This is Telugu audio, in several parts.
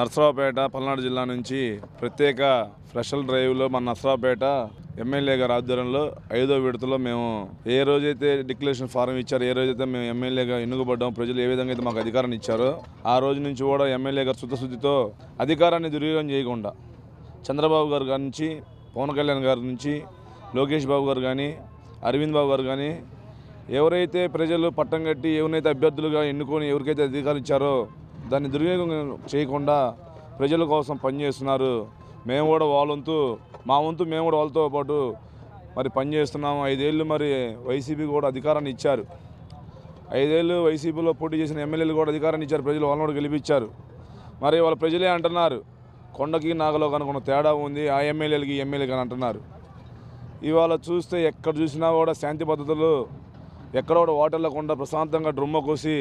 నర్సరావుపేట పల్నాడు జిల్లా నుంచి ప్రత్యేక స్పెషల్ డ్రైవ్లో మన నర్సరావుపేట ఎమ్మెల్యే గారి ఆధ్వర్యంలో ఐదో విడతలో మేము ఏ రోజైతే డిక్లరేషన్ ఫారం ఇచ్చారో ఏ రోజైతే మేము ఎమ్మెల్యేగా ఎన్నుకబడ్డాం ప్రజలు ఏ విధంగా అయితే మాకు అధికారాన్ని ఇచ్చారో ఆ రోజు నుంచి కూడా ఎమ్మెల్యే గారు శుద్ధశుద్ధితో అధికారాన్ని దుర్వినియోగం చేయకుండా చంద్రబాబు గారు గారి నుంచి పవన్ కళ్యాణ్ గారి నుంచి లోకేష్ బాబు గారు కానీ అరవింద్ బాబు గారు కానీ ఎవరైతే ప్రజలు పట్టం కట్టి ఎవరినైతే అభ్యర్థులుగా ఎన్నుకొని ఎవరికైతే అధికారం ఇచ్చారో దాన్ని దుర్వినియోగం చేయకుండా ప్రజల కోసం పనిచేస్తున్నారు. మేము కూడా వాళ్ళంతు మా వంతు మేము కూడా వాళ్ళతో పాటు మరి పనిచేస్తున్నాము ఐదేళ్ళు మరి వైసీపీ కూడా అధికారాన్ని ఇచ్చారు. ఐదేళ్ళు వైసీపీలో పోటీ చేసిన ఎమ్మెల్యేలు కూడా అధికారాన్ని ఇచ్చారు. ప్రజలు వాళ్ళని కూడా గెలిపించారు. మరి వాళ్ళ ప్రజలే అంటున్నారు కొండకి నాగలో కనుకున్న తేడా ఉంది ఆ ఎమ్మెల్యేలకి ఎమ్మెల్యేకి అని అంటున్నారు. ఇవాళ చూస్తే ఎక్కడ చూసినా కూడా శాంతి పద్ధతులు ఎక్కడ కూడా ఓటర్లకుండా ప్రశాంతంగా డ్రమ్మ కోసి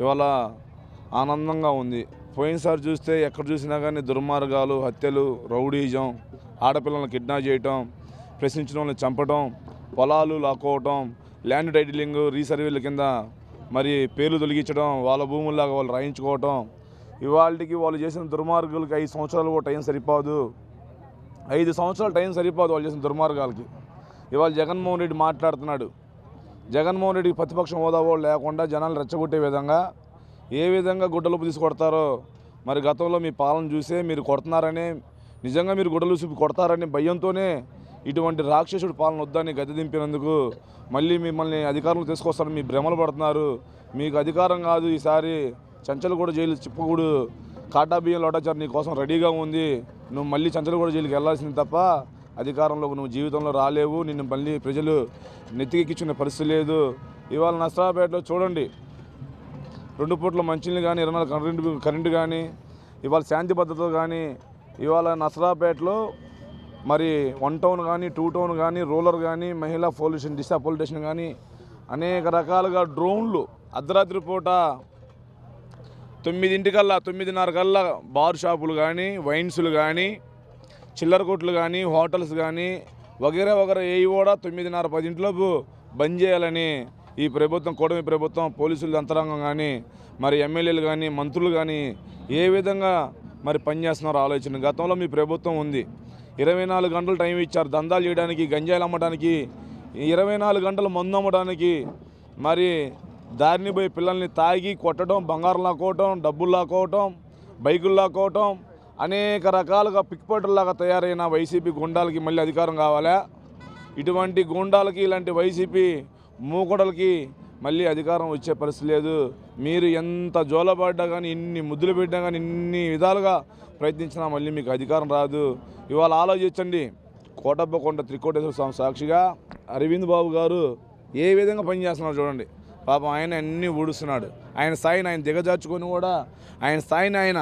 ఇవాళ ఆనందంగా ఉంది. పోయినసారి చూస్తే ఎక్కడ చూసినా కానీ దుర్మార్గాలు హత్యలు రౌడీజం ఆడపిల్లలను కిడ్నాప్ చేయటం ప్రశ్నించిన వాళ్ళని చంపటం పొలాలు లాక్కోవటం ల్యాండ్ టైటిలింగ్ రీసర్వేల కింద మరి పేర్లు తొలగించడం వాళ్ళ భూముల్లాగా వాళ్ళు రాయించుకోవటం ఇవాళకి వాళ్ళు చేసిన దుర్మార్గులకి ఐదు సంవత్సరాలు కూడా టైం సరిపోదు. ఐదు సంవత్సరాలు టైం సరిపోదు వాళ్ళు చేసిన దుర్మార్గాలకి. ఇవాళ జగన్మోహన్ రెడ్డి మాట్లాడుతున్నాడు. జగన్మోహన్ రెడ్డికి ప్రతిపక్షం హోదా కూడా లేకుండా జనాలు రెచ్చగొట్టే విధంగా ఏ విధంగా గుడ్డలు తీసుకొడతారో? మరి గతంలో మీ పాలన చూసే మీరు కొడుతున్నారని నిజంగా మీరు గుడ్డలు చూపి కొడతారని భయంతోనే ఇటువంటి రాక్షసుడి పాలన వద్దని గద్దె దింపినందుకు మళ్ళీ మిమ్మల్ని అధికారులు తీసుకొస్తారని మీ భ్రమలు పడుతున్నారు. మీకు అధికారం కాదు ఈసారి చంచలగూడ జైలు చిప్పగూడు కాటా బియ్యం లోటాచారు నీ కోసం రెడీగా ఉంది. నువ్వు మళ్ళీ చంచలగూడ జైలుకి వెళ్ళాల్సింది తప్ప అధికారంలోకి నువ్వు జీవితంలో రాలేవు. నిన్ను మళ్ళీ ప్రజలు నెత్తికెక్కించుకునే పరిస్థితి లేదు. ఇవాళ నష్టపేటలో చూడండి. రెండు పూట్ల మంచినీళ్ళు కానీ ఇరవై నాలుగు కరెంటు కరెంటు కానీ ఇవాళ శాంతి భద్రతలు కానీ ఇవాళ నసరాపేటలో మరి వన్ టౌన్ కానీ టూ టౌన్ కానీ రూరల్ కానీ మహిళా police station Disha police station కానీ అనేక రకాలుగా డ్రోన్లు అర్ధరాత్రి పూట తొమ్మిదింటికల్లా తొమ్మిదిన్నర కల్లా బార్ షాపులు కానీ వైన్స్లు కానీ చిల్లర కొట్లు కానీ హోటల్స్ కానీ వగేరే వగేరే ఏవి కూడా తొమ్మిదిన్నర పదింటిలోపు బంద్ చేయాలని ఈ ప్రభుత్వం కూటమి ప్రభుత్వం పోలీసుల యంత్రాంగం కానీ మరి ఎమ్మెల్యేలు కానీ మంత్రులు కానీ ఏ విధంగా మరి పనిచేస్తున్నారో ఆలోచన. గతంలో మీ ప్రభుత్వం ఉంది. ఇరవై నాలుగు గంటలు టైం ఇచ్చారు. దందాలు చేయడానికి గంజాయిలు అమ్మడానికి ఇరవై నాలుగు గంటలు మందు అమ్మడానికి మరి దారిని పోయి పిల్లల్ని తాగి కొట్టడం బంగారం లాక్కోవటం డబ్బులు లాక్కోవటం బైకులు లాక్కోవటం అనేక రకాలుగా పిక్పాటులాగా తయారైన వైసీపీ గుండాలకి మళ్ళీ అధికారం కావాలా? ఇటువంటి గుండాలకి ఇలాంటి వైసీపీ మూకొడలకి మళ్ళీ అధికారం వచ్చే పరిస్థితి లేదు. మీరు ఎంత జోలబడ్డా కానీ ఇన్ని ముద్దులు పెట్టినా కానీ ఇన్ని విధాలుగా ప్రయత్నించినా మళ్ళీ మీకు అధికారం రాదు. ఇవాళ ఆలోచించండి. కోటప్పకొండ త్రికోటేశ్వర స్వామి సాక్షిగా అరవింద్ బాబు గారు ఏ విధంగా పనిచేస్తున్నారు చూడండి. పాపం ఆయన అన్నీ ఊడుస్తున్నాడు. ఆయన స్థాయిని ఆయన దిగజార్చుకొని కూడా ఆయన స్థాయిని ఆయన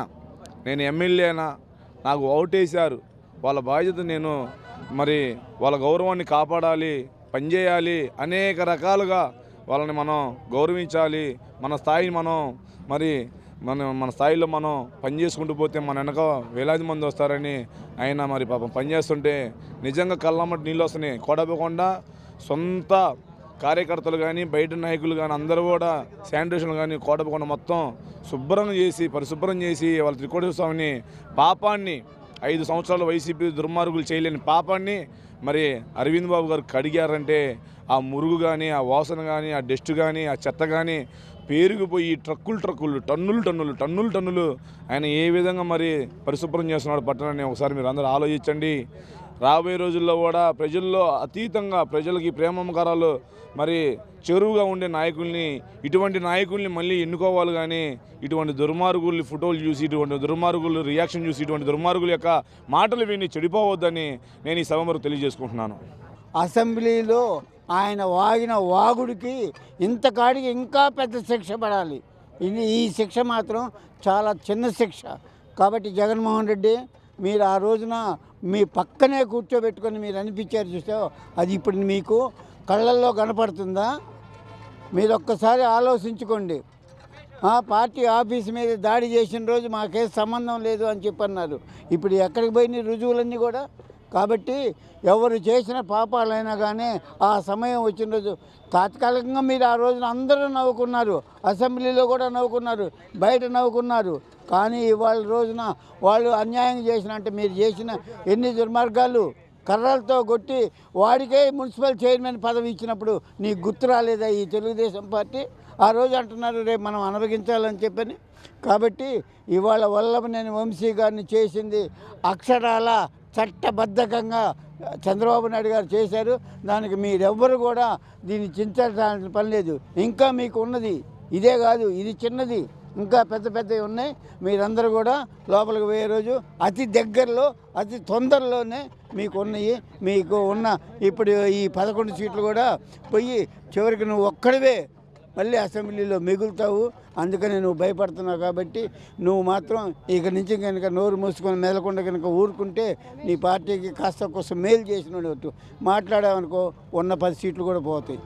నేను ఎమ్మెల్యేనా నాకు ఓటేశారు వాళ్ళ బాధ్యత నేను మరి వాళ్ళ గౌరవాన్ని కాపాడాలి. పనిచేయాలి. అనేక రకాలుగా వాళ్ళని మనం గౌరవించాలి. మన స్థాయిని మనం మరి మన మన స్థాయిలో మనం పని చేసుకుంటూ పోతే మన వెనక వేలాది మంది వస్తారని ఆయన మరి పాపం పనిచేస్తుంటే నిజంగా కళ్ళమ్మటి నీళ్ళు వస్తున్నాయి. కొడపకుండా సొంత కార్యకర్తలు కానీ బయట నాయకులు కానీ అందరూ కూడా శానిటేషన్ కానీ కోటపకొండ మొత్తం శుభ్రం చేసి పరిశుభ్రం చేసి వాళ్ళ త్రికోటేశ్వర స్వామిని పాపాన్ని ఐదు సంవత్సరాలు వైసీపీ దుర్మార్గులు చేయలేని పాపాన్ని మరి అరవింద్ బాబు గారు కడిగారంటే ఆ మురుగు కానీ ఆ వాసన కానీ ఆ డస్ట్ కానీ ఆ చెత్త కానీ పేరుకుపోయి ట్రక్కులు ట్రక్కులు టన్నులు టన్నులు టన్నులు టన్నులు ఆయన ఏ విధంగా మరి పరిశుభ్రం చేస్తున్నాడు పట్టణాన్ని? ఒకసారి మీరు అందరూ ఆలోచించండి. రాబోయే రోజుల్లో కూడా ప్రజల్లో అతీతంగా ప్రజలకి ప్రేమకారాలు మరి చెరువుగా ఉండే నాయకుల్ని ఇటువంటి నాయకుల్ని మళ్ళీ ఎన్నుకోవాలి కానీ ఇటువంటి దుర్మార్గుల్ని ఫోటోలు చూసి ఇటువంటి దుర్మార్గులు రియాక్షన్ చూసి ఇటువంటి దుర్మార్గుల యొక్క మాటలు విని చెడిపోవద్దని నేను ఈ సభ తెలియజేసుకుంటున్నాను. అసెంబ్లీలో ఆయన వాగిన వాగుడికి ఇంతకాడికి ఇంకా పెద్ద శిక్ష పడాలి. ఇది ఈ శిక్ష మాత్రం చాలా చిన్న శిక్ష. కాబట్టి జగన్మోహన్ రెడ్డి మీరు ఆ రోజున మీ పక్కనే కూర్చోబెట్టుకొని మీరు అనిపించారు చూస్తే అది ఇప్పుడు మీకు కళ్ళల్లో కనపడుతుందా? మీరు ఒక్కసారి ఆలోచించుకోండి. ఆ పార్టీ ఆఫీస్ మీద దాడి చేసిన రోజు మాకేం సంబంధం లేదు అని చెప్పన్నారు. ఇప్పుడు ఎక్కడికి పోయిన రుజువులన్నీ కూడా? కాబట్టి ఎవరు చేసిన పాపాలైనా కానీ ఆ సమయం వచ్చిన రోజు తాత్కాలికంగా మీరు ఆ రోజున అందరూ నవ్వుకున్నారు. అసెంబ్లీలో కూడా నవ్వుకున్నారు. బయట నవ్వుకున్నారు. కానీ ఇవాళ రోజున వాళ్ళు అన్యాయం చేసిన అంటే మీరు చేసిన ఎన్ని దుర్మార్గాలు కర్రలతో కొట్టి వాడికే మున్సిపల్ చైర్మన్ పదవి ఇచ్చినప్పుడు నీకు గుర్తు రాలేదా ఈ తెలుగుదేశం పార్టీ? ఆ రోజు అంటున్నారు రేపు మనం అనుభవించాలని చెప్పని. కాబట్టి ఇవాళ వల్లభనేని వంశీ గారిని చేసింది అక్షరాల చట్టబద్ధకంగా చంద్రబాబు నాయుడు గారు చేశారు. దానికి మీరెవ్వరు కూడా దీన్ని చించాల్సిన పని లేదు. ఇంకా మీకు ఉన్నది ఇదే కాదు ఇది చిన్నది. ఇంకా పెద్ద పెద్దవి ఉన్నాయి. మీరందరూ కూడా లోపలికి పోయే రోజు అతి దగ్గరలో అతి తొందరలోనే మీకు ఉన్నాయి మీకు ఉన్న ఇప్పుడు ఈ పదకొండు సీట్లు కూడా పోయి చివరికి నువ్వు ఒక్కడివే మళ్ళీ అసెంబ్లీలో మిగులుతావు. అందుకని నువ్వు భయపడుతున్నావు కాబట్టి నువ్వు మాత్రం ఇక నుంచి కనుక నోరు మూసుకొని మెదలకుండా కనుక ఊరుకుంటే నీ పార్టీకి కాస్త కోసం మేలు చేసినట్టు మాట్లాడావనుకో ఉన్న పది సీట్లు కూడా పోతాయి.